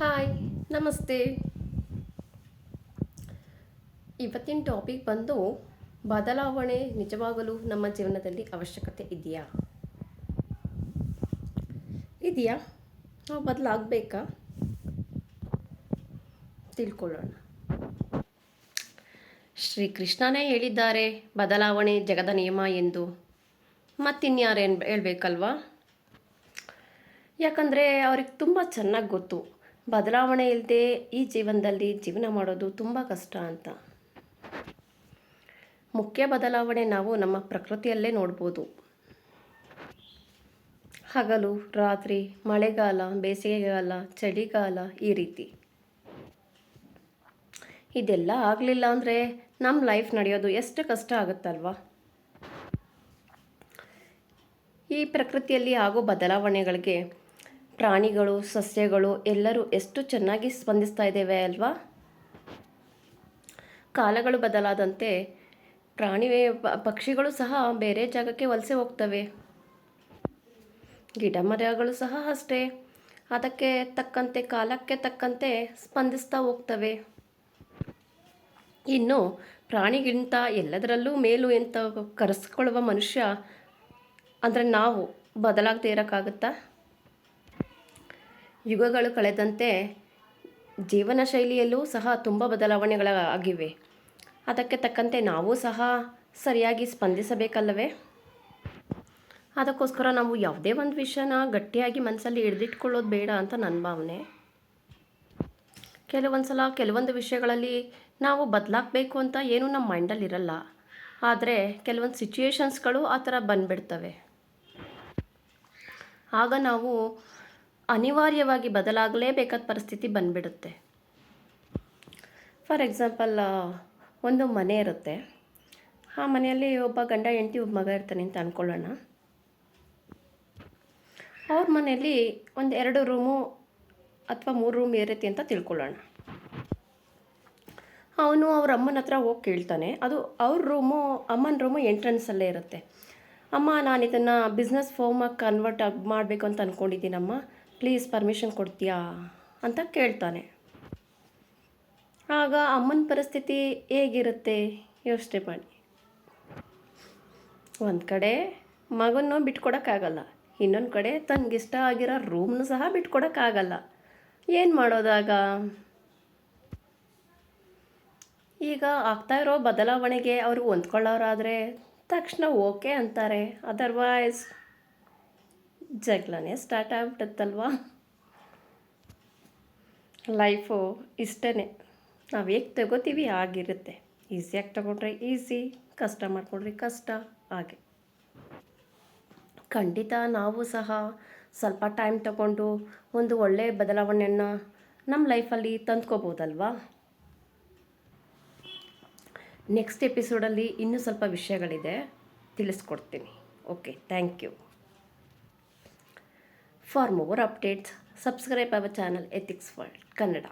Hi, ನಮಸ್ತೆ. ಇವತ್ತಿನ topic ಬಂದು ಬದಲಾವಣೆ ನಿಜವಾಗಲೂ ನಮ್ಮ ಜೀವನದಲ್ಲಿ ಅವಶ್ಯಕತೆ ಇದೆಯಾ? ಇದೆಯಾ? ನಾವು ಬದಲಾಗಬೇಕಾ? ತಿಳ್ಕೊಳ್ಳೋಣ. ಶ್ರೀಕೃಷ್ಣನೇ ಹೇಳಿದ್ದಾರೆ, ಬದಲಾವಣೆ ಜಗದ ನಿಯಮ ಎಂದು. ಮತ್ತಿನ್ಯಾರು ಏನು ಹೇಳ್ಬೇಕಲ್ವಾ? ಯಾಕಂದರೆ ಅವ್ರಿಗೆ ತುಂಬ ಚೆನ್ನಾಗಿ ಗೊತ್ತು. ಬದಲಾವಣೆ ಇಲ್ಲದೆ ಈ ಜೀವನದಲ್ಲಿ ಜೀವನ ಮಾಡೋದು ತುಂಬ ಕಷ್ಟ ಅಂತ. ಮುಖ್ಯ ಬದಲಾವಣೆ ನಾವು ನಮ್ಮ ಪ್ರಕೃತಿಯಲ್ಲೇ ನೋಡ್ಬೋದು. ಹಗಲು, ರಾತ್ರಿ, ಮಳೆಗಾಲ, ಬೇಸಿಗೆಗಾಲ, ಚಳಿಗಾಲ ಈ ರೀತಿ. ಇದೆಲ್ಲ ಆಗಲಿಲ್ಲ ಅಂದರೆ ನಮ್ಮ ಲೈಫ್ ನಡೆಯೋದು ಎಷ್ಟು ಕಷ್ಟ ಆಗುತ್ತಲ್ವಾ? ಈ ಪ್ರಕೃತಿಯಲ್ಲಿ ಆಗೋ ಬದಲಾವಣೆಗಳಿಗೆ ಪ್ರಾಣಿಗಳು, ಸಸ್ಯಗಳು ಎಲ್ಲರೂ ಎಷ್ಟು ಚೆನ್ನಾಗಿ ಸ್ಪಂದಿಸ್ತಾ ಇದ್ದೇವೆ ಅಲ್ವಾ? ಕಾಲಗಳು ಬದಲಾದಂತೆ ಪ್ರಾಣಿ ಪಕ್ಷಿಗಳು ಸಹ ಬೇರೆ ಜಾಗಕ್ಕೆ ವಲಸೆ ಹೋಗ್ತವೆ. ಗಿಡ ಮರಗಳು ಸಹ ಅಷ್ಟೇ. ಅದಕ್ಕೆ ತಕ್ಕಂತೆ, ಕಾಲಕ್ಕೆ ತಕ್ಕಂತೆ ಸ್ಪಂದಿಸ್ತಾ ಹೋಗ್ತವೆ. ಇನ್ನು ಪ್ರಾಣಿಗಿಂತ ಎಲ್ಲದರಲ್ಲೂ ಮೇಲು ಎಂತ ಕರೆಸ್ಕೊಳ್ಳುವ ಮನುಷ್ಯ ಅಂದರೆ ನಾವು. ಬದಲಾಗದೇ ಇರೋಕ್ಕಾಗುತ್ತಾ? ಯುಗಗಳು ಕಳೆದಂತೆ ಜೀವನ ಶೈಲಿಯಲ್ಲೂ ಸಹ ತುಂಬ ಬದಲಾವಣೆಗಳಾಗಿವೆ. ಅದಕ್ಕೆ ತಕ್ಕಂತೆ ನಾವು ಸಹ ಸರಿಯಾಗಿ ಸ್ಪಂದಿಸಬೇಕಲ್ಲವೇ? ಅದಕ್ಕೋಸ್ಕರ ನಾವು ಯಾವುದೇ ಒಂದು ವಿಷಯನ ಗಟ್ಟಿಯಾಗಿ ಮನಸ್ಸಲ್ಲಿ ಹಿಡಿದಿಟ್ಕೊಳ್ಳೋದು ಬೇಡ ಅಂತ ನನ್ನ ಭಾವನೆ. ಕೆಲವೊಂದು ಸಲ ಕೆಲವೊಂದು ವಿಷಯಗಳಲ್ಲಿ ನಾವು ಬದಲಾಗಬೇಕು ಅಂತ ಏನೂ ನಮ್ಮ ಮೈಂಡಲ್ಲಿ ಇರಲ್ಲ. ಆದರೆ ಕೆಲವೊಂದು ಸಿಚುಯೇಷನ್ಸ್ಗಳು ಆ ಥರ ಬಂದ್ಬಿಡ್ತವೆ. ಆಗ ನಾವು ಅನಿವಾರ್ಯವಾಗಿ ಬದಲಾಗಲೇಬೇಕಾದ ಪರಿಸ್ಥಿತಿ ಬಂದ್ಬಿಡುತ್ತೆ. ಫಾರ್ ಎಕ್ಸಾಂಪಲ್ ಒಂದು ಮನೆ ಇರುತ್ತೆ. ಆ ಮನೆಯಲ್ಲಿ ಒಬ್ಬ ಗಂಡ ಹೆಂಡತಿ, ಒಬ್ಬ ಮಗ ಇರ್ತಾನೆ ಅಂತ ಅಂದ್ಕೊಳ್ಳೋಣ ಅವ್ರ ಮನೆಯಲ್ಲಿ ಒಂದು ಎರಡು ರೂಮು ಅಥವಾ ಮೂರು ರೂಮ್ ಇರುತ್ತೆ ಅಂತ ತಿಳ್ಕೊಳ್ಳೋಣ. ಅವನು ಅವ್ರ ಅಮ್ಮನ ಹತ್ರ ಹೋಗಿ ಕೇಳ್ತಾನೆ. ಅದು ಅವ್ರ ರೂಮು, ಅಮ್ಮನ ರೂಮು ಎಂಟ್ರೆನ್ಸಲ್ಲೇ ಇರುತ್ತೆ. ಅಮ್ಮ, ನಾನು ಇದನ್ನು ಬಿಸ್ನೆಸ್ ಫೋಮಾಗಿ ಕನ್ವರ್ಟ್ ಆಗಿ ಮಾಡಬೇಕು ಅಂತ ಅಂದ್ಕೊಂಡಿದ್ದೀನಮ್ಮ ಪ್ಲೀಸ್ ಪರ್ಮಿಷನ್ ಕೊಡ್ತೀಯಾ ಅಂತ ಕೇಳ್ತಾನೆ. ಆಗ ಅಮ್ಮನ ಪರಿಸ್ಥಿತಿ ಹೇಗಿರುತ್ತೆ? ಯೋಚನೆ ಮಾಡಿ. ಒಂದು ಕಡೆ ಮಗನ್ನು ಬಿಟ್ಕೊಡೋಕ್ಕಾಗಲ್ಲ, ಇನ್ನೊಂದು ಕಡೆ ತನಗಿಷ್ಟ ಆಗಿರೋ ರೂಮ್ನು ಸಹ ಬಿಟ್ಕೊಡೋಕ್ಕಾಗಲ್ಲ. ಏನು ಮಾಡೋದಾಗ? ಈಗ ಆಗ್ತಾ ಇರೋ ಬದಲಾವಣೆಗೆ ಅವರು ಹೊಂದ್ಕೊಳ್ಳೋರಾದರೆ ತಕ್ಷಣ ಓಕೆ ಅಂತಾರೆ ಅದರ್ವೈಸ್ ಜಗಳನೇ ಸ್ಟಾರ್ಟ್ ಆಗ್ಬಿಟ್ಟತ್ತಲ್ವಾ ಲೈಫು ಇಷ್ಟೇ ನಾವು ಹೇಗೆ ತಗೋತೀವಿ ಆಗಿರುತ್ತೆ. ಈಸಿಯಾಗಿ ತಗೊಂಡ್ರೆ ಈಸಿ ಕಷ್ಟ ಮಾಡಿಕೊಂಡ್ರೆ ಕಷ್ಟ, ಹಾಗೆ. ಖಂಡಿತ ನಾವು ಸಹ ಸ್ವಲ್ಪ ಟೈಮ್ ತಗೊಂಡು ಒಂದು ಒಳ್ಳೆಯ ಬದಲಾವಣೆಯನ್ನು ನಮ್ಮ ಲೈಫಲ್ಲಿ ತಂದ್ಕೋಬೋದಲ್ವಾ? ನೆಕ್ಸ್ಟ್ ಎಪಿಸೋಡಲ್ಲಿ ಇನ್ನೂ ಸ್ವಲ್ಪ ವಿಷಯಗಳಿದೆ. ತಿಳಿಸ್ಕೊಡ್ತೀನಿ. Okay thank you for more updates subscribe our channel ethics world Kannada